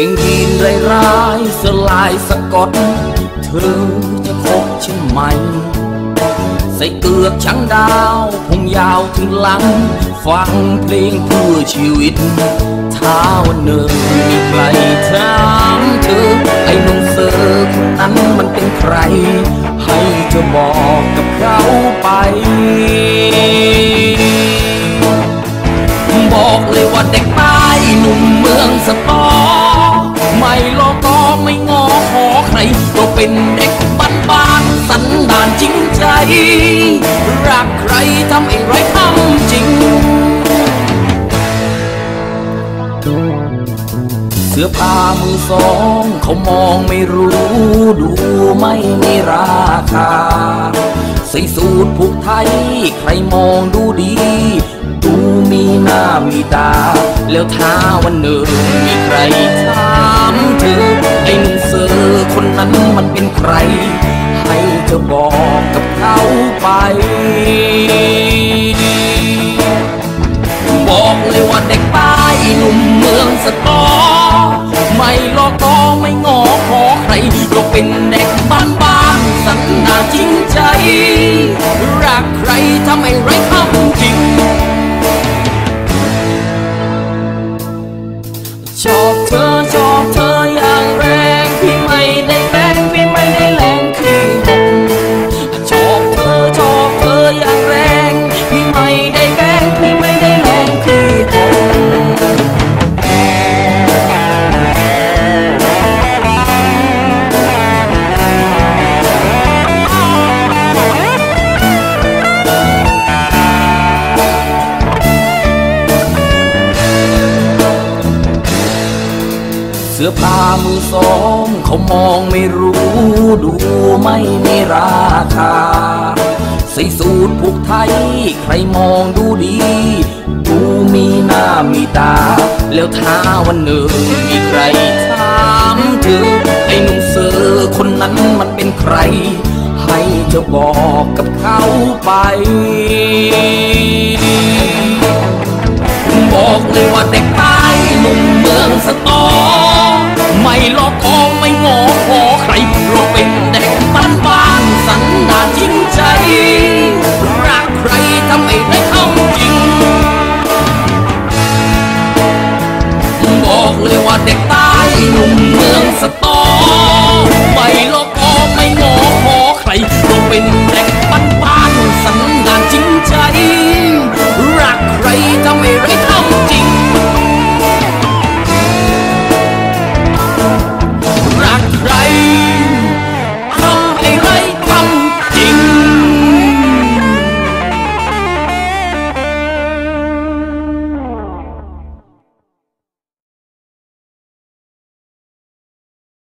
ก่งยีนร้ายสลายสะกด เธอจะคบใช่ไหม ใส่เกือกช้างดาวผมยาวถึงหลัง ฟังเพลงเพื่อชีวิตถ้าวันหนึ่งมีใครถามเธอ ไอ้นุ่งเสือคนนั้นมันเป็นใคร ให้เธอบอกกับเขาไปบอกเลยว่าเด็กใต้หนุ่มเมืองสตอ เป็นเด็กบ้านบ้านสันดานจริงใจ รักใครทำไอ้ไรทำจริง เสื้อผ้ามือสองเขามองไม่รู้ดูไม่มีราคา ใส่สูตรผูกไทย ใครมองดูดีดูมีหน้ามีตา แล้วถ้าวันหนึ่งมีใครถา เธอไอ้หนุ่มเสือคนนั้นมันเป็นใคร ให้เธอบอกกับเขาไป บอกเลยว่าเด็กใต้หนุ่มเมืองสตอ ไม่รอก็ไม่งอขอใครก็เป็นเด็กบ้านบ้านสันดาจริงใจ รักใครทำไมไร้คำจริงชอบเธอชอบเธอ สื้อผ้ามือสองเขามองไม่รู้ดูไม่มีราคาใส่สูตรผูกไทย ใครมองดูดี ดูมีหน้ามีตา แล้วถ้าวันหนึ่งมีใครถามเธอไอ้หนุ่มเสือคนนั้นมันเป็นใคร ให้เธอบอกกับเขาไป สตอไม่ลอกค